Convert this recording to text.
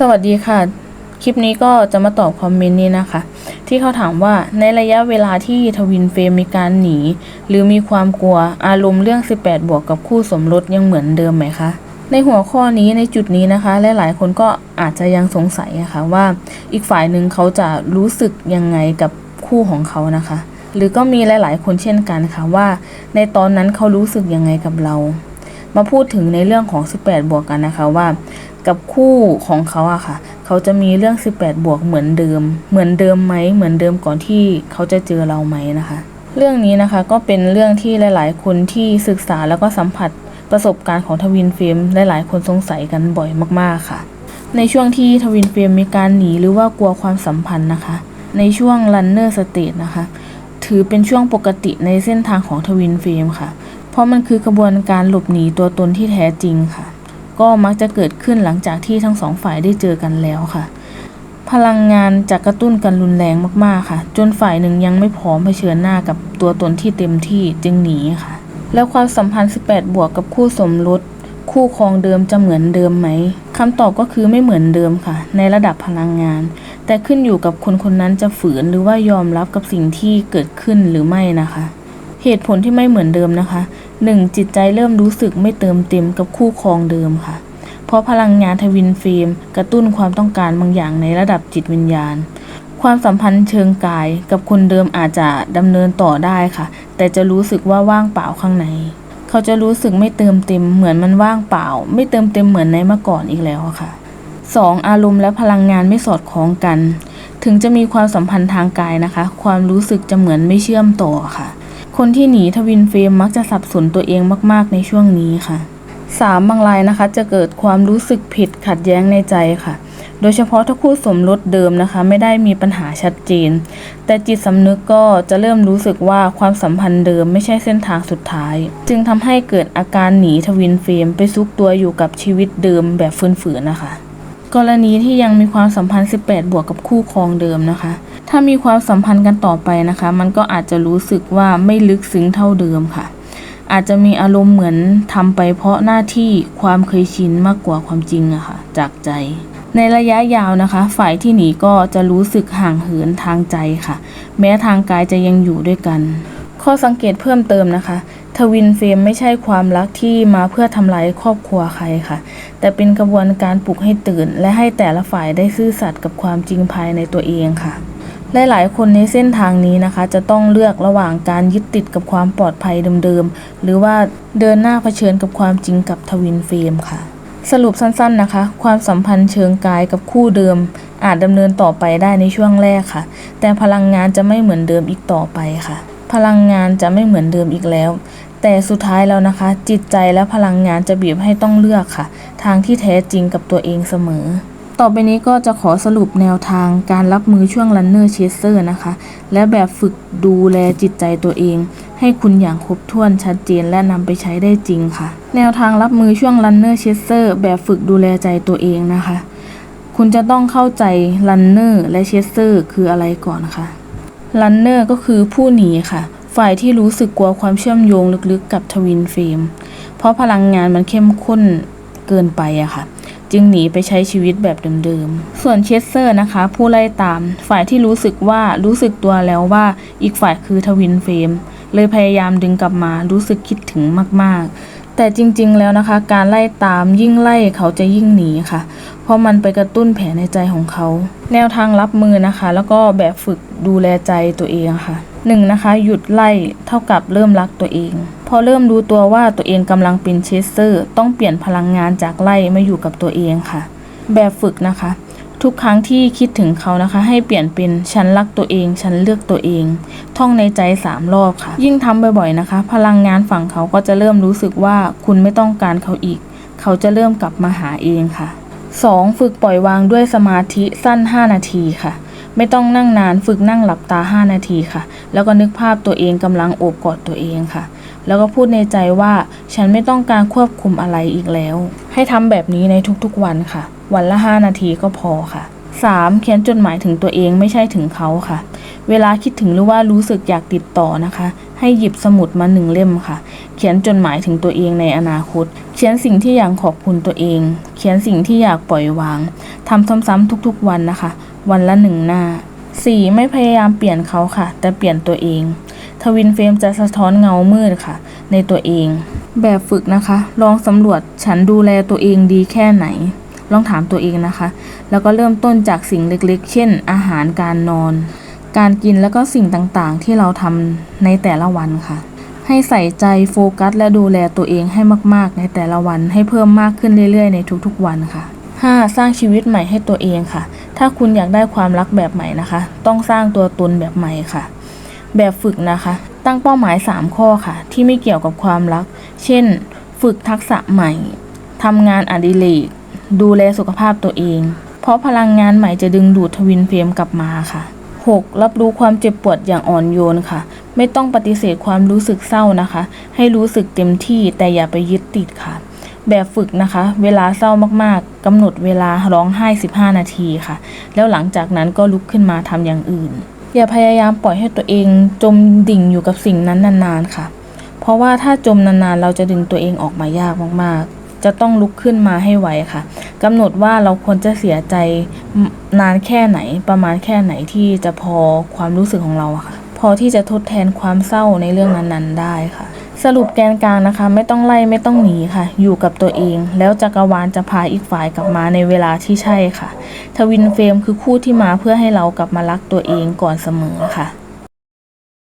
สวัสดีค่ะ คลิปนี้ก็จะมาตอบคอมเมนต์นี้นะคะ ที่เขาถามว่าในระยะเวลาที่ทวินเฟรมมีการหนี หรือมีความกลัวอารมณ์เรื่อง 18 บวกกับคู่สมรสยังเหมือนเดิมไหมคะ ในหัวข้อนี้ในจุดนี้นะคะ หลายๆ คนก็อาจจะยังสงสัยอะค่ะว่าอีกฝ่ายหนึ่งเขาจะรู้สึกยังไงกับคู่ของเขานะคะ หรือก็มีหลาย ๆ คนเช่นกันค่ะว่า ในตอนนั้นเขารู้สึกยังไงกับเรา มาพูดถึงในเรื่องของ 18 บวกกันนะคะว่า กับคู่ของเขาอะค่ะ เขาจะมีเรื่อง 18 บวกเหมือนเดิม เหมือนเดิมไหมเหมือนเดิมก่อนที่เขาจะเจอเราไหมนะคะ เรื่องนี้นะคะก็เป็นเรื่องที่หลาย ๆ คนที่ศึกษาแล้วก็สัมผัสประสบการณ์ของทวินเฟรมหลาย ๆ คนสงสัยกันบ่อยมาก ๆ ค่ะ ในช่วงที่ทวินเฟรมมีการหนีหรือว่ากลัวความสัมพันธ์นะคะ ในช่วง runner state นะคะ ถือเป็นช่วงปกติในเส้นทางของทวินเฟรมค่ะ เพราะมันคือกระบวนการหลบหนีตัวตนที่แท้จริงค่ะ ก็มักจะเกิดขึ้นหลังจากที่ทั้งสองฝ่ายได้เจอกันแล้วค่ะ พลังงานจะกระตุ้นกันรุนแรงมากๆค่ะ จนฝ่ายหนึ่งยังไม่พร้อมเผชิญหน้ากับตัวตนที่เต็มที่จึงหนีค่ะ แล้วความสัมพันธ์ 18 บวกกับคู่สมรสคู่ครองเดิมจะเหมือนเดิมไหมคำตอบก็คือไม่เหมือนเดิมค่ะ ในระดับพลังงาน แต่ขึ้นอยู่กับคนคนนั้นจะฝืนหรือว่ายอมรับกับสิ่งที่เกิดขึ้นหรือไม่นะคะ เหตุผลที่ไม่เหมือนเดิมนะคะ 1. จิตใจเริ่มรู้สึกไม่เติมเต็มกับคู่ครองเดิมค่ะ เพราะพลังงานทวินเฟรมกระตุ้นความต้องการบางอย่างในระดับจิตวิญญาณ ความสัมพันธ์เชิงกายกับคนเดิมอาจจะดำเนินต่อได้ค่ะ แต่จะรู้สึกว่าว่างเปล่าข้างใน เขาจะรู้สึกไม่เติมเต็มเหมือนมันว่างเปล่า ไม่เติมเต็มเหมือนในเมื่อก่อนอีกแล้วค่ะ 2. อารมณ์และพลังงานไม่สอดคล้องกัน ถึงจะมีความสัมพันธ์ทางกายนะคะ ความรู้สึกจะเหมือนไม่เชื่อมต่อค่ะ คนที่หนีทวินเฟรมมักจะสับสนตัวเองมากๆในช่วงนี้ค่ะ 3. บางรายนะคะจะเกิดความรู้สึกผิดขัดแย้งในใจค่ะ โดยเฉพาะถ้าคู่สมรสเดิมนะคะ ไม่ได้มีปัญหาชัดเจน แต่จิตสำนึกก็จะเริ่มรู้สึกว่าความสัมพันธ์เดิมไม่ใช่เส้นทางสุดท้าย จึงทำให้เกิดอาการหนีทวินเฟรมไปซุกตัวอยู่กับชีวิตเดิมแบบฝืนๆนะคะ กรณีที่ยังมีความสัมพันธ์ 18 บวกกับคู่ครองเดิมนะคะ ถ้ามีความสัมพันธ์กันต่อไปนะคะ มันก็อาจจะรู้สึกว่าไม่ลึกซึ้งเท่าเดิมค่ะ อาจจะมีอารมณ์เหมือนทำไปเพราะหน้าที่ความเคยชินมากกว่าความจริงอะค่ะ จากใจ ในระยะยาวนะคะ ฝ่ายที่หนีก็จะรู้สึกห่างเหินทางใจค่ะ แม้ทางกายจะยังอยู่ด้วยกัน ข้อสังเกตเพิ่มเติมนะคะทวินเฟรมไม่ใช่ความรักที่มาเพื่อทำลายครอบครัวใครค่ะ แต่เป็นกระบวนการปลุกให้ตื่น และให้แต่ละฝ่ายได้ซื่อสัตย์กับความจริงภายในตัวเองค่ะ หลายๆ คนในเส้นทางนี้นะคะ จะต้องเลือกระหว่างการยึดติดกับความปลอดภัยเดิมๆ หรือว่าเดินหน้าเผชิญกับความจริงกับทวินเฟรมค่ะ สรุปสั้นๆนะคะ ความสัมพันธ์เชิงกายกับคู่เดิม อาจดำเนินต่อไปได้ในช่วงแรกค่ะ แต่พลังงานจะไม่เหมือนเดิมอีกต่อไปค่ะ พลังงานจะไม่เหมือนเดิมอีกแล้วแต่สุดท้ายแล้วนะคะ จิตใจและพลังงานจะบีบให้ต้องเลือกค่ะ ทางที่แท้จริงกับตัวเองเสมอ ต่อไปนี้ก็จะขอสรุปแนวทางการรับมือช่วง Runner Chaser นะคะ และแบบฝึกดูแลจิตใจตัวเอง ให้คุณอย่างครบถ้วนชัดเจนและนำไปใช้ได้จริงค่ะ แนวทางรับมือช่วง Runner Chaser แบบฝึกดูแลใจตัวเองนะคะ คุณจะต้องเข้าใจ Runner และ Chaser คืออะไรก่อนค่ะ Runner ก็คือผู้หนีค่ะ ฝ่ายที่รู้สึกกลัวความเชื่อมโยงลึกๆกับทวินเฟรมเพราะพลังงานมันเข้มข้นเกินไปอะค่ะ จึงหนีไปใช้ชีวิตแบบเดิมๆ ส่วนเชสเซอร์นะคะ ผู้ไล่ตาม ฝ่ายที่รู้สึกว่ารู้สึกตัวแล้วว่าอีกฝ่ายคือทวินเฟรมเลยพยายามดึงกลับมารู้สึกคิดถึงมากๆ แต่จริงๆแล้วนะคะ การไล่ตามยิ่งไล่เขาจะยิ่งหนีค่ะ เพราะมันไปกระตุ้นแผลในใจของเขา แนวทางรับมือนะคะ แล้วก็แบบฝึกดูแลใจตัวเองค่ะ หนึ่งนะคะ หยุดไล่เท่ากับเริ่มรักตัวเอง พอเริ่มรู้ตัวว่าตัวเองกำลังเป็นเชสเซอร์ ต้องเปลี่ยนพลังงานจากไล่มาอยู่กับตัวเองค่ะ แบบฝึกนะคะ ทุกครั้งที่คิดถึงเขานะคะ ให้เปลี่ยนเป็นฉันรักตัวเอง ฉันเลือกตัวเอง ท่องในใจสามรอบค่ะ ยิ่งทำบ่อยๆนะคะ พลังงานฝั่งเขาก็จะเริ่มรู้สึกว่าคุณไม่ต้องการเขาอีก เขาจะเริ่มกลับมาหาเองค่ะ 2. ฝึกปล่อยวางด้วยสมาธิสั้น 5 นาทีค่ะ ไม่ต้องนั่งนานฝึกนั่งหลับตา 5 นาทีค่ะ แล้วก็นึกภาพตัวเองกำลังโอบกอดตัวเองค่ะ แล้วก็พูดในใจว่าฉันไม่ต้องการควบคุมอะไรอีกแล้ว ให้ทำแบบนี้ในทุกๆวันค่ะ วันละ 5 นาทีก็พอค่ะ 3. เขียนจดหมายถึงตัวเองไม่ใช่ถึงเขาค่ะ เวลาคิดถึงหรือว่ารู้สึกอยากติดต่อนะคะ ให้หยิบสมุดมาหนึ่งเล่มค่ะ เขียนจดหมายถึงตัวเองในอนาคต เขียนสิ่งที่อยากขอบคุณตัวเอง เขียนสิ่งที่อยากปล่อยวางทำซ้ำๆทุกๆวันนะคะ วันละหนึ่งหน้า 4. ไม่พยายามเปลี่ยนเขาค่ะ แต่เปลี่ยนตัวเอง ทวินเฟรมจะสะท้อนเงามืดค่ะ ในตัวเอง แบบฝึกนะคะ ลองสำรวจฉันดูแลตัวเองดีแค่ไหน ลองถามตัวเองนะคะ แล้วก็เริ่มต้นจากสิ่งเล็กๆ เช่น อาหารการนอน การกินแล้วก็สิ่งต่างๆ ที่เราทำในแต่ละวันค่ะ ให้ใส่ใจโฟกัส และดูแลตัวเองให้มาก ๆ ในแต่ละวันให้เพิ่มมากขึ้นเรื่อย ๆ ในทุกๆวันค่ะ 5. สร้างชีวิตใหม่ให้ตัวเองค่ะ ถ้าคุณอยากได้ความรักแบบใหม่นะคะ ต้องสร้างตัวตนแบบใหม่ค่ะ แบบฝึกนะคะ ตั้งเป้าหมาย 3 ข้อค่ะ ที่ไม่เกี่ยวกับความรัก เช่น ฝึกทักษะใหม่ทำงานอดิเรกดูแลสุขภาพตัวเอง เพราะพลังงานใหม่จะดึงดูดทวินเฟรมกลับมาค่ะ 6. รับรู้ความเจ็บปวดอย่างอ่อนโยนค่ะ ไม่ต้องปฏิเสธความรู้สึกเศร้านะคะ ให้รู้สึกเต็มที่แต่อย่าไปยึดติดค่ะ แบบฝึกนะคะ เวลาเศร้ามากๆกำหนดเวลาร้องไห้ 15 นาทีค่ะ แล้วหลังจากนั้นก็ลุกขึ้นมาทำอย่างอื่น อย่าพยายามปล่อยให้ตัวเองจมดิ่งอยู่กับสิ่งนั้นนานๆค่ะ เพราะว่าถ้าจมนานๆ เราจะดึงตัวเองออกมายากมากๆ จะต้องลุกขึ้นมาให้ไวค่ะกำหนดว่าเราควรจะเสียใจนานแค่ไหน ประมาณแค่ไหนที่จะพอความรู้สึกของเราค่ะ พอที่จะทดแทนความเศร้าในเรื่องนั้นๆ ได้ค่ะ สรุปแกนกลางนะคะ ไม่ต้องไล่ไม่ต้องหนีค่ะ อยู่กับตัวเอง แล้วจักรวาลจะพาอีกฝ่ายกลับมาในเวลาที่ใช่ค่ะ ทวินเฟรมคือคู่ที่มาเพื่อให้เรากลับมารักตัวเองก่อนเสมอค่ะ